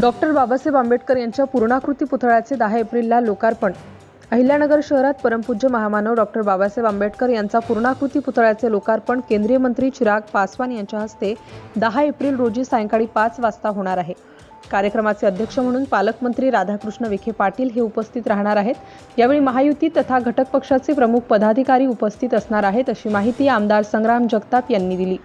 Doctor Babasaheb Ambedkar यांच्या पूर्णाकृती पुतळ्याचे दहा एप्रिलला लोकार्पण. अहिल्यानगर शहरात परमपूज्य महामानव डॉक्टर बाबासाहेब आंबेडकर यांचा पूर्णाकृती पुतळ्याचे लोकार्पण केंद्रीय मंत्री चिराग पासवान यांच्या हस्ते दहा एप्रिल रोजी सायंकाळी पाच वाजता होणार आहे. कार्यक्रमाचे अध्यक्ष म्हणून पालकमंत्री राधाकृष्ण विखे पाटील हे उपस्थित राहणार आहेत. यावेळी महायुती तथा घटक पक्षाचे प्रमुख पदाधिकारी उपस्थित असणार आहेत अशी माहिती आमदार संग्राम जगताप यांनी दिली.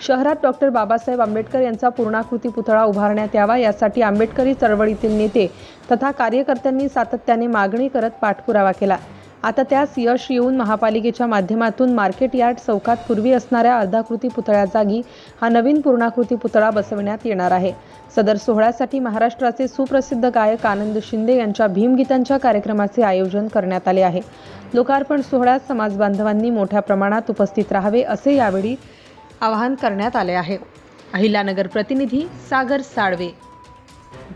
शहरात डॉक्टर बाबासाहेब आंबेडकर यांचा पूर्णाकृती पुतळा उभारण्यात यावा यासाठी आंबेडकरी चळवळीतील नेते तथा कार्यकर्त्यांनी सातत्याने मागणी करत पाठपुरावा केला. आता त्यास यश येऊन महापालिकेच्या माध्यमातून मार्केट यार्ड चौकात पूर्वी असणाऱ्या अर्धाकृती पुतळ्या जागी हा नवीन पूर्णाकृती पुतळा बसविण्यात येणार आहे. सदर सोहळ्यासाठी महाराष्ट्राचे सुप्रसिद्ध गायक आनंद शिंदे यांच्या भीमगीतांच्या कार्यक्रमाचे आयोजन करण्यात आले आहे. लोकार्पण सोहळ्यात समाजबांधवांनी मोठ्या प्रमाणात उपस्थित राहावे असे यावेळी आवाहन करण्यात आले आहे. अहिल्यानगर प्रतिनिधी सागर साळवे.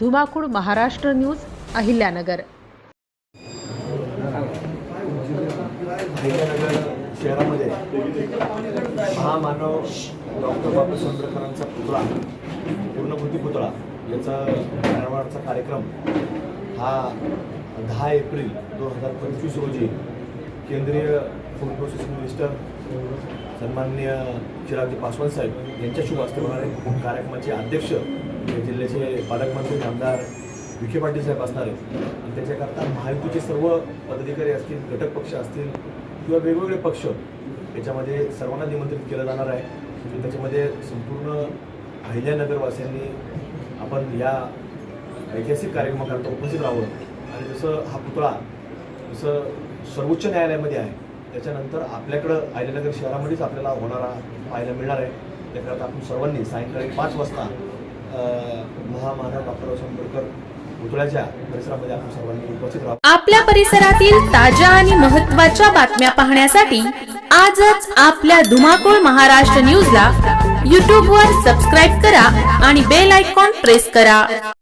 धुमाकूळ महाराष्ट्र न्यूज अहिल्यानगर. शहरामध्ये महामानव डॉक्टर बाबासाहेब आंबेडकरांचा पुतळा पूर्णकृती पुतळा याचा निर्माणाचा कार्यक्रम हा दहा एप्रिल दोन हजार पंचवीस रोजी केंद्रीय फूड प्रोसेसिंग मिनिस्टर सन्माननीय चिरागजी पासवान साहेब यांच्या शुभ हस्ते कार्यक्रमाचे अध्यक्ष जिल्ह्याचे पालकमंत्री आमदार विखे पाटील साहेब असणार आहेत. आणि त्याच्याकरता महायुतीचे सर्व पदाधिकारी असतील घटक पक्ष असतील किंवा वेगवेगळे पक्ष याच्यामध्ये सर्वांना निमंत्रित केलं जाणार आहे. त्याच्यामध्ये संपूर्ण अहिल्यानगरवासियांनी आपण या ऐतिहासिक कार्यक्रमाकरता उपस्थित राहावं. आणि जसं हा पुतळा जसं सर्वोच्च न्यायालयामध्ये आहे त्याच्यानंतर आपल्याकडं आयल्यानगर शहरामध्येच आपल्याला होणारा पाहायला मिळणार आहे. त्याकरता आपण सर्वांनी सायंकाळी पाच वाजता महामानव डॉक्टर आंबेडकर पुतळ्याच्या परिसरामध्ये आपण सर्वांनी उपस्थित राहावं आपल्या परिसरातील ताज्या आणि महत्त्वाच्या बातम्या पाहण्यासाठी आजच आपल्या धुमाकूळ महाराष्ट्र न्यूजला यूट्यूबवर सबस्क्राईब करा आणि बेल आयकॉन प्रेस करा.